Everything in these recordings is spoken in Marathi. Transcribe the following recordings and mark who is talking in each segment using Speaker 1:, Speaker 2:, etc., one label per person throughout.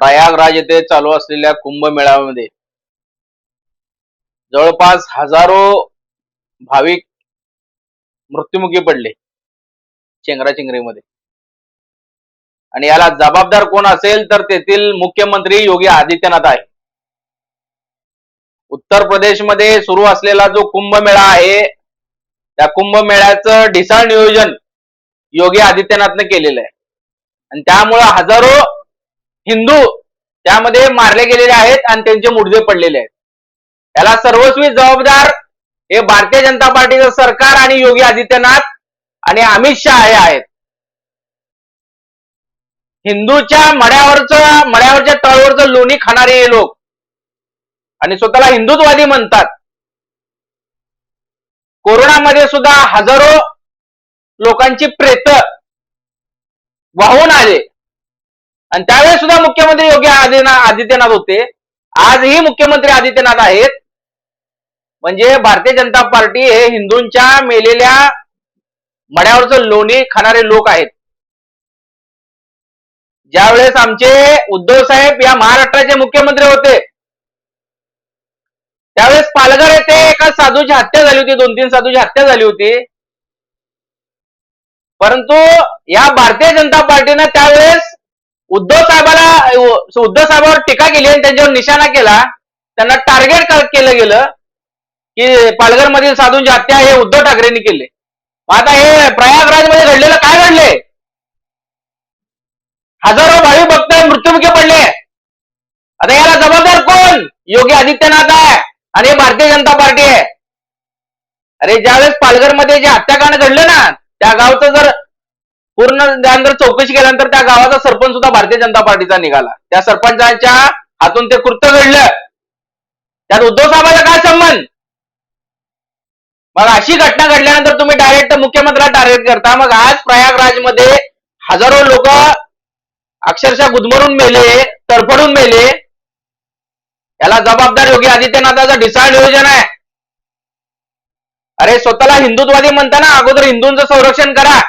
Speaker 1: प्रयागराज येथे चालू असलेल्या कुंभमेळ्यामध्ये जवळपास हजारो भाविक मृत्युमुखी पडले चेंगराचेंगरीमध्ये आणि याला जबाबदार कोण असेल तर तेथील मुख्यमंत्री योगी आदित्यनाथ आहे. उत्तर प्रदेशमध्ये सुरू असलेला जो कुंभमेळा आहे त्या कुंभमेळ्याचं ढिसाळ नियोजन योगी आदित्यनाथने केलेलं आहे. आणि त्यामुळं हजारो हिंदू त्यामध्ये मारले गेलेले आहेत आणि त्यांचे मुडदे पडलेले आहेत. याला सर्वस्वी जबाबदार हे भारतीय जनता पार्टीचं सरकार आणि योगी आदित्यनाथ आणि अमित शहा हे आहेत. हिंदूच्या मड्यावरचं मड्यावरच्या तळवरचं लोणी खाणारे हे लोक आणि स्वतःला हिंदुत्ववादी म्हणतात. कोरोनामध्ये सुद्धा हजारो लोकांची प्रेत वाहून आले. आणि त्यावेळेस सुद्धा मुख्यमंत्री योगी आदित्यनाथ आदित्यनाथ होते. आजही मुख्यमंत्री आदित्यनाथ आहेत. म्हणजे भारतीय जनता पार्टी हे हिंदूंच्या मेलेल्या मड्यावरचं लोणी खाणारे लोक आहेत. ज्यावेळेस आमचे उद्धव साहेब या महाराष्ट्राचे मुख्यमंत्री होते त्यावेळेस पालघर येथे एका साधूची हत्या झाली होती दोन तीन साधूची हत्या झाली होती. परंतु या भारतीय जनता पार्टीनं त्यावेळेस उद्धव साहेबाला उद्धव साहेबावर टीका केली आणि त्यांच्यावर निशाणा केला. त्यांना टार्गेट केलं गेलं की पालघर मधील साधूंची हत्या हे उद्धव ठाकरेंनी केले. आता हे प्रयागराजमध्ये घडलेलं काय घडले हजारो भावी भक्त मृत्युमुखी पडले. आता याला जबाबदार कोण? योगी आदित्यनाथ आहे आणि हे भारतीय जनता पार्टी आहे. अरे ज्यावेळेस पालघरमध्ये जे हत्याकांड घडलं ना त्या गावचं जर पूर्ण त्यानंतर चौकशी केल्यानंतर त्या गावाचा सरपंच सुद्धा भारतीय जनता पार्टीचा निघाला. त्या सरपंचाच्या हातून ते कृत्य घडलं. त्यात उद्धव साहेबांचा काय संबंध? मग अशी घटना घडल्यानंतर तुम्ही डायरेक्ट मुख्यमंत्र्याला टार्गेट करता. मग आज प्रयागराजमध्ये हजारो लोक अक्षरशः गुदमरून मेले तडफडून मेले. याला जबाबदार योगी आदित्यनाथाचं ढिसाळ नियोजन आहे. अरे स्वतःला हिंदुत्वादी म्हणताना अगोदर हिंदूंचं संरक्षण करा.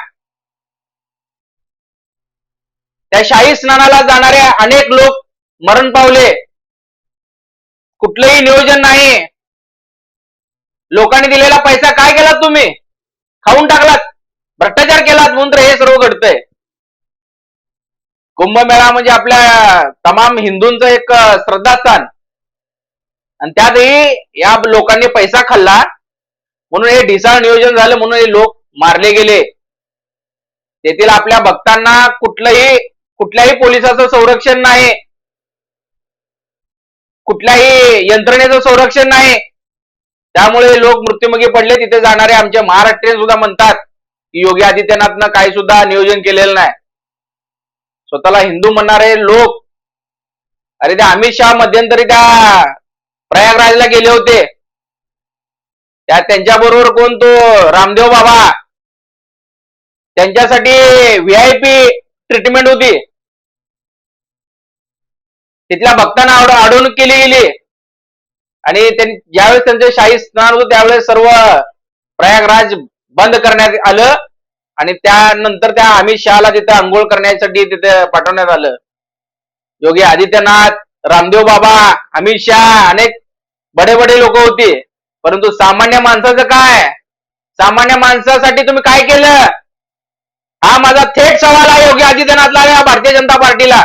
Speaker 1: त्या शाही स्नानाला जाणारे अनेक लोक मरण पावले. कुठलंही नियोजन नाही. लोकांनी दिलेला पैसा काय केलात तुम्ही? खाऊन टाकलात. भ्रष्टाचार केलात म्हणून तर हे सर्व घडतंय. कुंभमेळा म्हणजे आपल्या तमाम हिंदूंचं एक श्रद्धास्थान. आणि त्यातही या लोकांनी पैसा खाल्ला. म्हणून हे ढिसाळ नियोजन झालं म्हणून हे लोक मारले गेले. तेथील आपल्या भक्तांना कुठलंही कुठल्याही पोलिसाचं संरक्षण नाही. कुठल्याही यंत्रणेचं संरक्षण नाही. त्यामुळे लोक मृत्युमुखी पडले. तिथे जाणारे आमचे महाराष्ट्रीयन सुद्धा म्हणतात की योगी आदित्यनाथनं काही सुद्धा नियोजन केलेलं नाही. स्वतःला हिंदू म्हणणारे लोक. अरे त्या अमित शहा मध्यंतरी त्या प्रयागराजला गेले होते. त्या त्यांच्या बरोबर कोण तो? रामदेव बाबा. त्यांच्यासाठी व्हीआयपी ट्रीटमेंट होती. तिथल्या भक्तांना अडवणूक केली गेली. आणि ज्यावेळेस त्यांचे शाही स्नान होतं त्यावेळेस सर्व प्रयागराज बंद करण्यात आलं. आणि त्यानंतर त्या अमित शहाला तिथे आंघोळ करण्यासाठी तिथे पाठवण्यात आलं. योगी आदित्यनाथ रामदेव बाबा अमित शहा अनेक बडे बडे लोक होते. परंतु सामान्य माणसाचं काय? सामान्य माणसासाठी तुम्ही काय केलं? हा माझा थेट सवाल आहे योगी आदित्यनाथला या भारतीय जनता पार्टीला.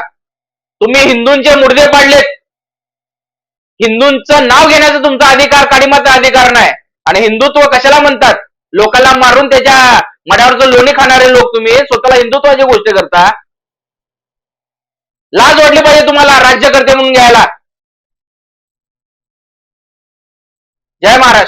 Speaker 1: तुम्ही हिंदूंचे मुर्दे पाडलेत. हिंदूंचं नाव घेण्याचा तुमचा अधिकार काडीमाचा अधिकार नाही. आणि हिंदुत्व कशाला म्हणतात? लोकांना मारून त्याच्या मड्यावरचं लोणी खाणारे लोक तुम्ही स्वतःला हिंदुत्वाची गोष्ट करता. लाज वाटली पाहिजे तुम्हाला राज्यकर्ते म्हणून घ्यायला. जय महाराष्ट्र.